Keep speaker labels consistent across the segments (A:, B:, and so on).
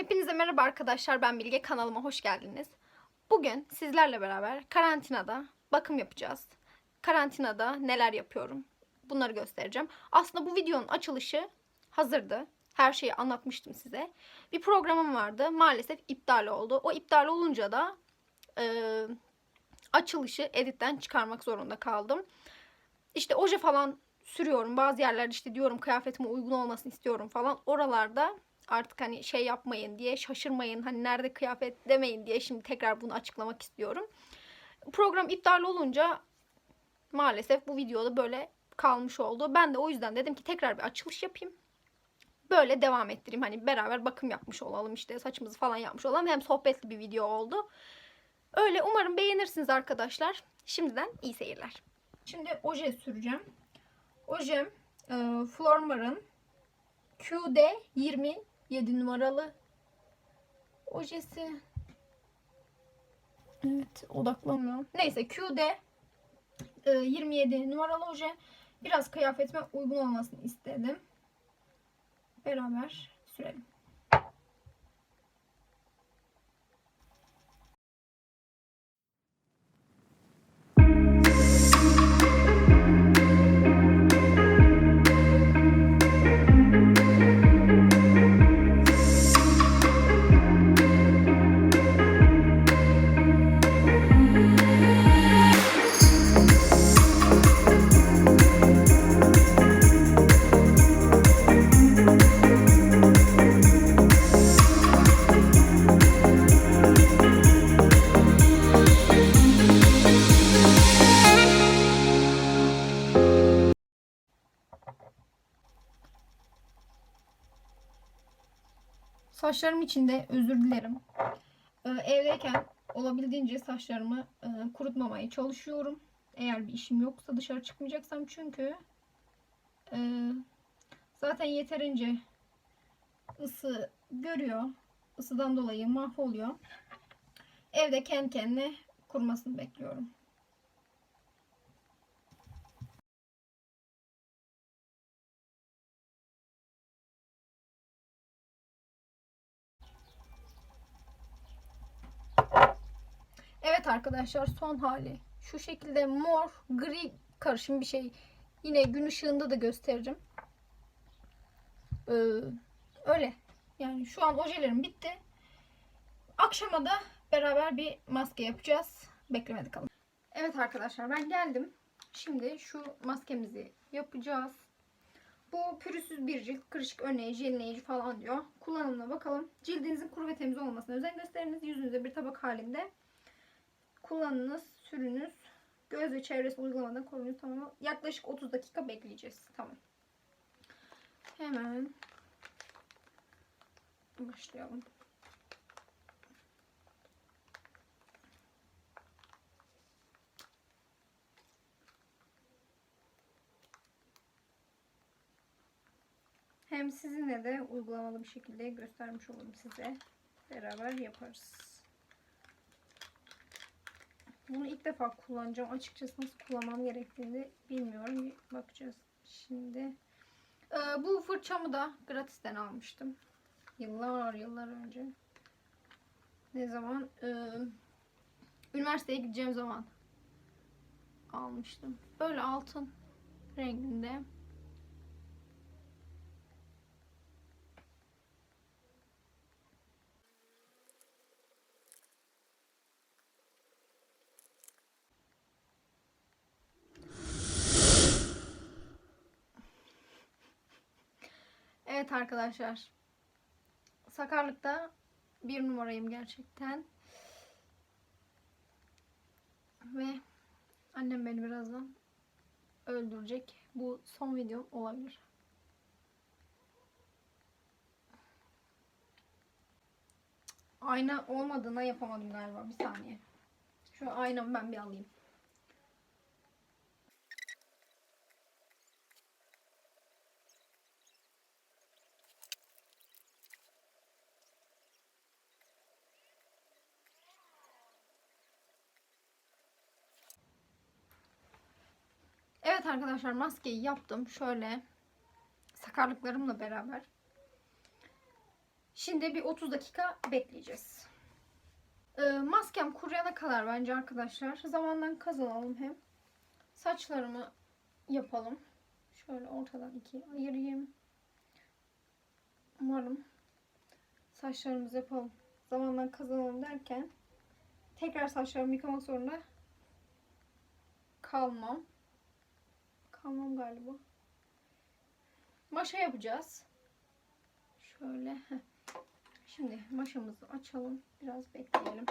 A: Hepinize merhaba arkadaşlar. Ben Bilge. Kanalıma hoş geldiniz. Bugün sizlerle beraber karantinada bakım yapacağız. Karantinada neler yapıyorum? Bunları göstereceğim. Aslında bu videonun açılışı hazırdı. Her şeyi anlatmıştım size. Bir programım vardı. Maalesef iptal oldu. O iptal olunca da e, açılışı editten çıkarmak zorunda kaldım. İşte oje falan sürüyorum. Bazı yerlerde işte diyorum kıyafetime uygun olmasını istiyorum falan. Oralarda artık hani şey yapmayın diye şaşırmayın hani nerede kıyafet demeyin diye şimdi tekrar bunu açıklamak istiyorum. Program iptal olunca maalesef bu videoda böyle kalmış oldu. Ben de o yüzden dedim ki tekrar bir açılış yapayım. Böyle devam ettireyim. Hani beraber bakım yapmış olalım işte saçımızı falan yapmış olalım. Hem sohbetli bir video oldu. Öyle umarım beğenirsiniz arkadaşlar. Şimdiden iyi seyirler. Şimdi oje süreceğim. Ojem e, Flormar'ın QD20 7 numaralı ojesi. Evet odaklanmıyor. Neyse Q'de e, 27 numaralı oje. Biraz kıyafetime uygun olmasını istedim. Beraber sürelim. Saçlarım için de özür dilerim. Ee, evdeyken olabildiğince saçlarımı e, kurutmamaya çalışıyorum. Eğer bir işim yoksa dışarı çıkmayacaksam çünkü e, zaten yeterince ısı görüyor. Isıdan dolayı mahvoluyor. Evde kendi kendine kurumasını bekliyorum. Evet arkadaşlar son hali. Şu şekilde mor, gri karışım bir şey. Yine gün ışığında da gösteririm. Ee, öyle. Yani şu an ojelerim bitti. Akşama da beraber bir maske yapacağız. Beklemede kalın. Evet arkadaşlar ben geldim. Şimdi şu maskemizi yapacağız. Bu pürüzsüz bir cilt, kırışık önleyici, yenileyici falan diyor. Kullanımına bakalım. Cildinizin kuru ve temiz olmasına özen gösteriniz. Yüzünüze bir tabak halinde kullanınız, sürünüz. Göz ve çevresi uygulamadan koruyunuz. Tamam. Yaklaşık 30 dakika bekleyeceğiz. Tamam. Hemen başlayalım. Hem sizinle de uygulamalı bir şekilde göstermiş olurum size. Beraber yaparız. Bunu ilk defa kullanacağım. Açıkçası nasıl kullanmam gerektiğini bilmiyorum. Bir bakacağız şimdi. Ee, bu fırçamı da gratisten almıştım. Yıllar yıllar önce. Ne zaman? Ee, üniversiteye gideceğim zaman almıştım. Böyle altın renginde. Evet arkadaşlar. Sakarlıkta bir numarayım gerçekten. Ve annem beni birazdan öldürecek. Bu son videom olabilir. Ayna olmadığına yapamadım galiba. Bir saniye. Şu aynamı ben bir alayım. Evet arkadaşlar maskeyi yaptım. Şöyle sakarlıklarımla beraber. Şimdi bir 30 dakika bekleyeceğiz. Ee, maskem kuruyana kadar bence arkadaşlar zamandan kazanalım hem. Saçlarımı yapalım. Şöyle ortadan ikiye ayırayım. Umarım saçlarımızı yapalım. Zamandan kazanalım derken tekrar saçlarımı yıkamak zorunda kalmam. Kalmam galiba. Maşa yapacağız. Şöyle. Şimdi maşamızı açalım. Biraz bekleyelim.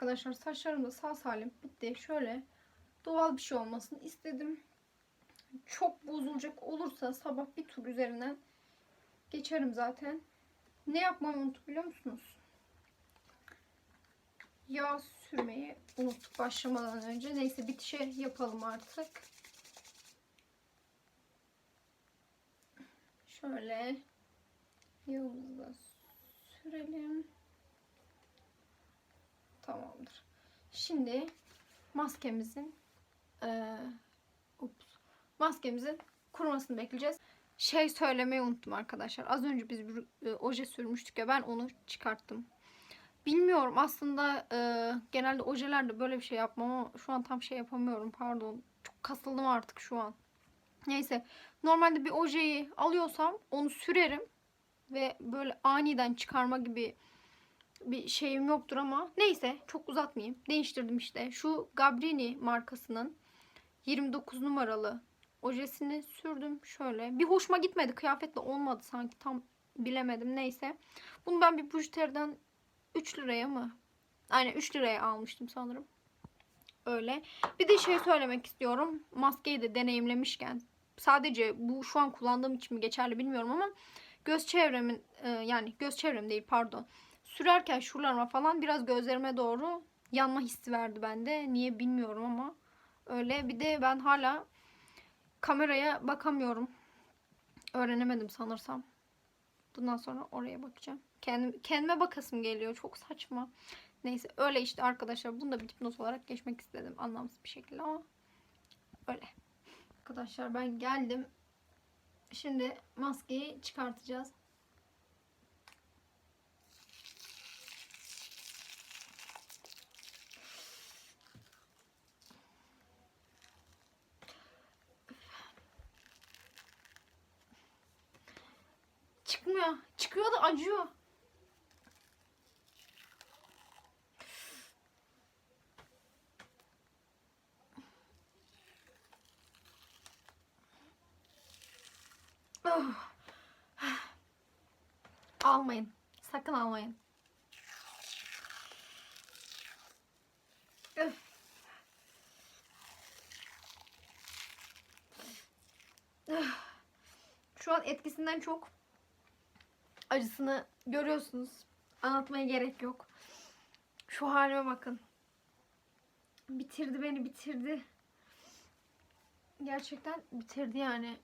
A: Arkadaşlar saçlarım da sağ salim bitti. Şöyle doğal bir şey olmasını istedim. Çok bozulacak olursa sabah bir tur üzerinden geçerim zaten. Ne yapmayı unuttuk biliyor musunuz? Yağ sürmeyi unuttuk başlamadan önce. Neyse bitişe yapalım artık. Şöyle yağımızı da sürelim. Tamamdır. Şimdi maskemizin eee, ups, maskemizin kurumasını bekleyeceğiz. Şey söylemeyi unuttum arkadaşlar. Az önce biz bir e, oje sürmüştük ya ben onu çıkarttım. Bilmiyorum aslında e, genelde ojelerde böyle bir şey yapmam ama şu an tam şey yapamıyorum pardon. Çok kasıldım artık şu an. Neyse normalde bir ojeyi alıyorsam onu sürerim ve böyle aniden çıkarma gibi bir şeyim yoktur ama neyse çok uzatmayayım. Değiştirdim işte. Şu Gabrini markasının 29 numaralı ojesini sürdüm şöyle. Bir hoşuma gitmedi. Kıyafetle olmadı sanki tam bilemedim. Neyse. Bunu ben bir Bujiter'den 3 liraya mı? Aynen 3 liraya almıştım sanırım. Öyle. Bir de şey söylemek istiyorum. Maskeyi de deneyimlemişken sadece bu şu an kullandığım için mi geçerli bilmiyorum ama göz çevremin e, yani göz çevrem değil pardon sürerken şuralarıma falan biraz gözlerime doğru yanma hissi verdi bende. Niye bilmiyorum ama öyle. Bir de ben hala kameraya bakamıyorum. Öğrenemedim sanırsam. Bundan sonra oraya bakacağım. Kendim, kendime bakasım geliyor. Çok saçma. Neyse öyle işte arkadaşlar. Bunu da bir dipnot olarak geçmek istedim. Anlamsız bir şekilde ama öyle. Arkadaşlar ben geldim. Şimdi maskeyi çıkartacağız. Çıkıyor da acıyor. Oh. Almayın. Sakın almayın. Öf. Şu an etkisinden çok acısını görüyorsunuz. Anlatmaya gerek yok. Şu halime bakın. Bitirdi beni bitirdi. Gerçekten bitirdi yani.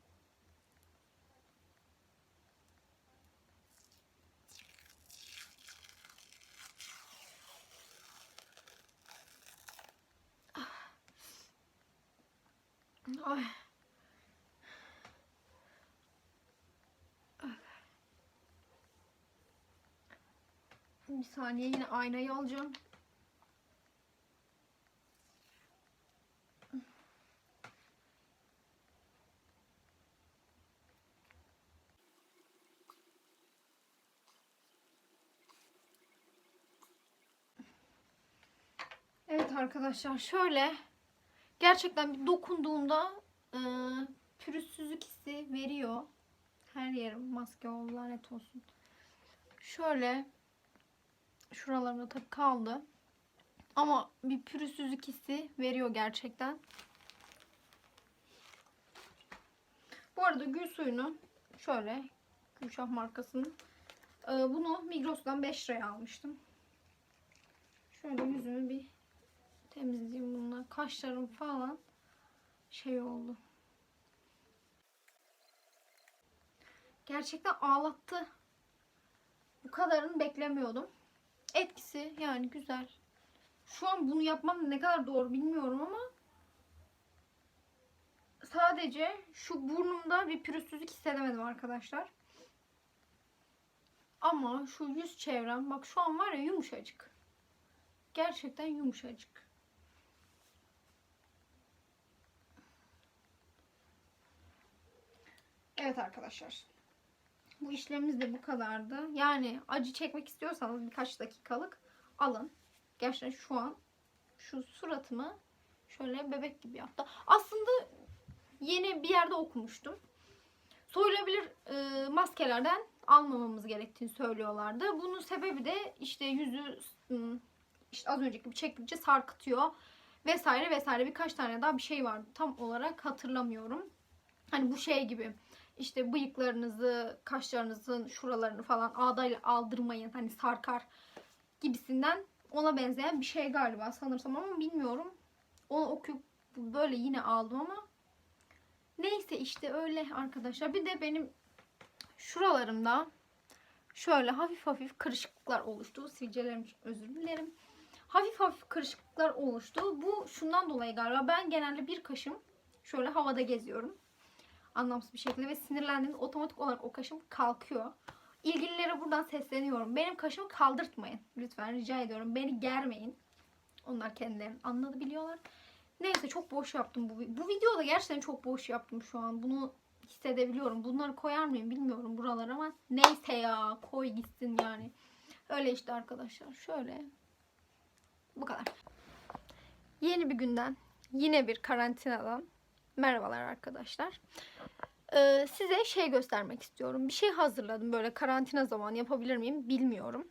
A: Bir saniye yine aynayı alacağım. Evet arkadaşlar şöyle gerçekten bir dokunduğumda e, pürüzsüzlük hissi veriyor. Her yerim maske oldu lanet olsun. Şöyle şuralarında tabii kaldı. Ama bir pürüzsüzlük hissi veriyor gerçekten. Bu arada gül suyunu şöyle Gülşah markasının e, bunu Migros'tan 5 liraya almıştım. Şöyle yüzümü bir temizleyeyim bununla. Kaşlarım falan şey oldu. Gerçekten ağlattı. Bu kadarını beklemiyordum. Etkisi yani güzel. Şu an bunu yapmam ne kadar doğru bilmiyorum ama sadece şu burnumda bir pürüzsüzlük hissedemedim arkadaşlar. Ama şu yüz çevrem bak şu an var ya yumuşacık. Gerçekten yumuşacık. Evet arkadaşlar. Bu işlemimiz de bu kadardı. Yani acı çekmek istiyorsanız birkaç dakikalık alın. Gerçekten şu an şu suratımı şöyle bebek gibi yaptı. Aslında yeni bir yerde okumuştum. Soyulabilir e, maskelerden almamamız gerektiğini söylüyorlardı. Bunun sebebi de işte yüzü ım, işte az önceki gibi çektikçe sarkıtıyor vesaire vesaire birkaç tane daha bir şey vardı. Tam olarak hatırlamıyorum. Hani bu şey gibi işte bıyıklarınızı, kaşlarınızın şuralarını falan ağdayla aldırmayın. Hani sarkar gibisinden ona benzeyen bir şey galiba sanırsam ama bilmiyorum. Onu okuyup böyle yine aldım ama neyse işte öyle arkadaşlar. Bir de benim şuralarımda şöyle hafif hafif kırışıklıklar oluştu. Sivilcelerim özür dilerim. Hafif hafif kırışıklıklar oluştu. Bu şundan dolayı galiba ben genelde bir kaşım şöyle havada geziyorum. Anlamsız bir şekilde ve sinirlendiğimde otomatik olarak o kaşım kalkıyor. İlgililere buradan sesleniyorum. Benim kaşımı kaldırtmayın. Lütfen rica ediyorum. Beni germeyin. Onlar kendilerini anladı biliyorlar. Neyse çok boş yaptım bu. Bu videoda gerçekten çok boş yaptım şu an. Bunu hissedebiliyorum. Bunları koyar mıyım bilmiyorum buralara ama neyse ya koy gitsin yani. Öyle işte arkadaşlar. Şöyle. Bu kadar. Yeni bir günden, yine bir karantinadan merhabalar arkadaşlar. Ee, size şey göstermek istiyorum. Bir şey hazırladım böyle karantina zamanı yapabilir miyim bilmiyorum.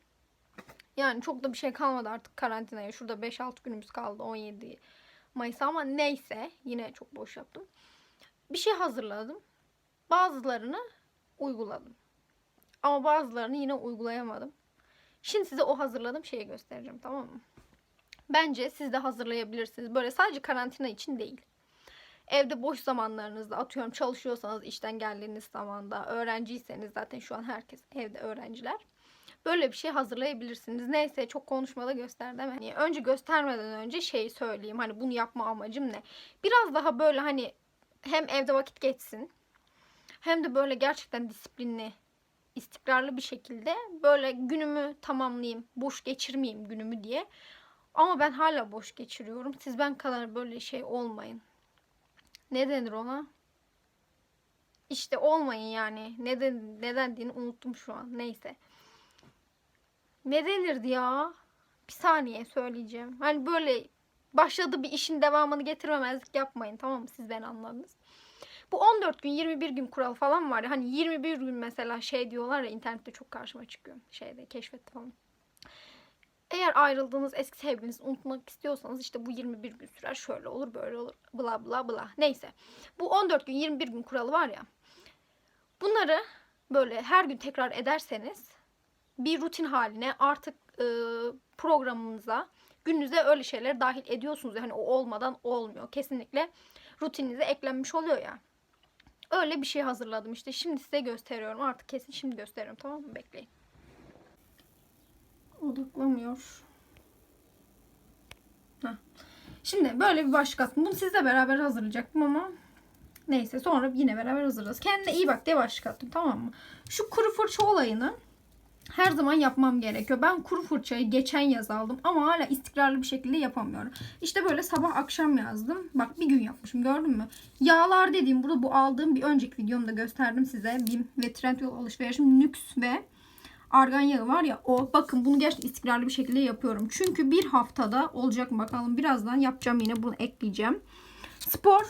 A: Yani çok da bir şey kalmadı artık karantinaya. Şurada 5-6 günümüz kaldı 17 Mayıs ama neyse yine çok boş yaptım. Bir şey hazırladım. Bazılarını uyguladım. Ama bazılarını yine uygulayamadım. Şimdi size o hazırladığım şeyi göstereceğim tamam mı? Bence siz de hazırlayabilirsiniz. Böyle sadece karantina için değil. Evde boş zamanlarınızda atıyorum çalışıyorsanız işten geldiğiniz zamanda öğrenciyseniz zaten şu an herkes evde öğrenciler. Böyle bir şey hazırlayabilirsiniz. Neyse çok konuşmada gösterdim. Yani önce göstermeden önce şey söyleyeyim. Hani bunu yapma amacım ne? Biraz daha böyle hani hem evde vakit geçsin hem de böyle gerçekten disiplinli, istikrarlı bir şekilde böyle günümü tamamlayayım, boş geçirmeyeyim günümü diye. Ama ben hala boş geçiriyorum. Siz ben kadar böyle şey olmayın. Ne denir ona? İşte olmayın yani. Neden, neden diye unuttum şu an. Neyse. Ne denirdi ya? Bir saniye söyleyeceğim. Hani böyle başladı bir işin devamını getirmemezlik yapmayın. Tamam mı? Siz beni anladınız. Bu 14 gün 21 gün kural falan var ya. Hani 21 gün mesela şey diyorlar ya internette çok karşıma çıkıyor. Şeyde keşfette falan. Eğer ayrıldığınız eski sevgilinizi unutmak istiyorsanız işte bu 21 gün sürer. Şöyle olur böyle olur bla bla bla. Neyse. Bu 14 gün 21 gün kuralı var ya. Bunları böyle her gün tekrar ederseniz bir rutin haline artık e, programınıza gününüze öyle şeyler dahil ediyorsunuz. Yani o olmadan olmuyor. Kesinlikle rutininize eklenmiş oluyor ya. Öyle bir şey hazırladım işte. Şimdi size gösteriyorum. Artık kesin şimdi gösteriyorum. Tamam mı? Bekleyin. Odaklamıyor. Heh. Şimdi böyle bir başlık attım. Bunu sizle beraber hazırlayacaktım ama neyse sonra yine beraber hazırlarız. Kendine iyi bak diye başlık attım tamam mı? Şu kuru fırça olayını her zaman yapmam gerekiyor. Ben kuru fırçayı geçen yaz aldım ama hala istikrarlı bir şekilde yapamıyorum. İşte böyle sabah akşam yazdım. Bak bir gün yapmışım gördün mü? Yağlar dediğim burada bu aldığım bir önceki videomda gösterdim size. BİM ve Trendyol alışverişim Nüks ve argan yağı var ya o. Bakın bunu gerçekten istikrarlı bir şekilde yapıyorum. Çünkü bir haftada olacak mı bakalım. Birazdan yapacağım yine bunu ekleyeceğim. Spor.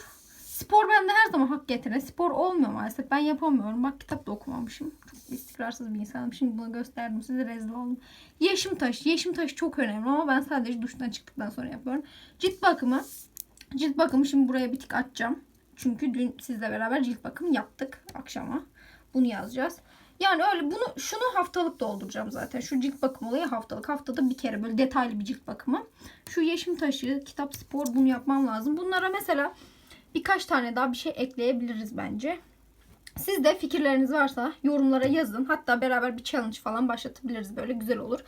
A: Spor bende her zaman hak getirir. Spor olmuyor maalesef. Ben yapamıyorum. Bak kitap da okumamışım. Çok istikrarsız bir insanım. Şimdi bunu gösterdim size rezil oldum. Yeşim taşı. Yeşim taşı çok önemli ama ben sadece duştan çıktıktan sonra yapıyorum. Cilt bakımı. Cilt bakımı şimdi buraya bir tık açacağım. Çünkü dün sizle beraber cilt bakımı yaptık akşama. Bunu yazacağız. Yani öyle bunu şunu haftalık dolduracağım zaten. Şu cilt bakım olayı haftalık. Haftada bir kere böyle detaylı bir cilt bakımı. Şu yeşim taşı, kitap spor bunu yapmam lazım. Bunlara mesela birkaç tane daha bir şey ekleyebiliriz bence. Siz de fikirleriniz varsa yorumlara yazın. Hatta beraber bir challenge falan başlatabiliriz. Böyle güzel olur.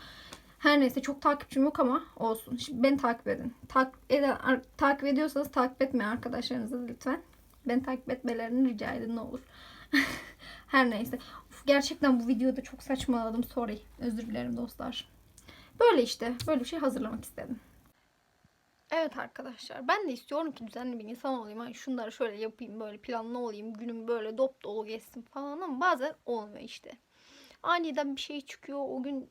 A: Her neyse çok takipçim yok ama olsun. Şimdi beni takip edin. Takip, eden, takip ediyorsanız takip etmeyin arkadaşlarınızı lütfen. Beni takip etmelerini rica edin ne olur. Her neyse. Gerçekten bu videoda çok saçmaladım. Sorry. Özür dilerim dostlar. Böyle işte. Böyle bir şey hazırlamak istedim. Evet arkadaşlar ben de istiyorum ki düzenli bir insan olayım. Hani şunları şöyle yapayım böyle planlı olayım. Günüm böyle dop dolu geçsin falan ama bazen olmuyor işte. Aniden bir şey çıkıyor. O gün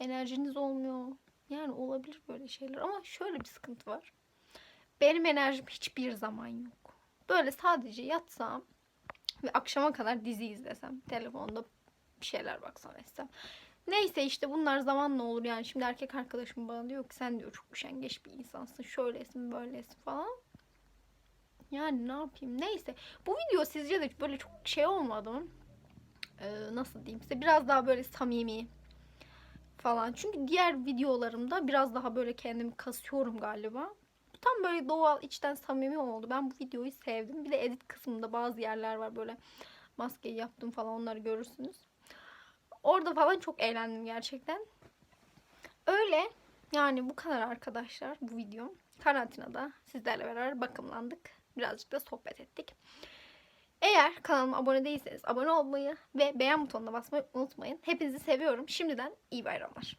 A: enerjiniz olmuyor. Yani olabilir böyle şeyler ama şöyle bir sıkıntı var. Benim enerjim hiçbir zaman yok. Böyle sadece yatsam ve akşama kadar dizi izlesem, telefonda bir şeyler baksam etsem. Neyse işte bunlar zamanla olur yani. Şimdi erkek arkadaşım bana diyor ki sen diyor çok üşengeç bir insansın. Şöylesin böylesin falan. Yani ne yapayım neyse. Bu video sizce de böyle çok şey olmadı mı? Ee, nasıl diyeyim size biraz daha böyle samimi falan. Çünkü diğer videolarımda biraz daha böyle kendimi kasıyorum galiba. Tam böyle doğal içten samimi oldu. Ben bu videoyu sevdim. Bir de edit kısmında bazı yerler var böyle maskeyi yaptım falan onları görürsünüz. Orada falan çok eğlendim gerçekten. Öyle yani bu kadar arkadaşlar bu videom. Karantinada sizlerle beraber bakımlandık. Birazcık da sohbet ettik. Eğer kanalıma abone değilseniz abone olmayı ve beğen butonuna basmayı unutmayın. Hepinizi seviyorum. Şimdiden iyi bayramlar.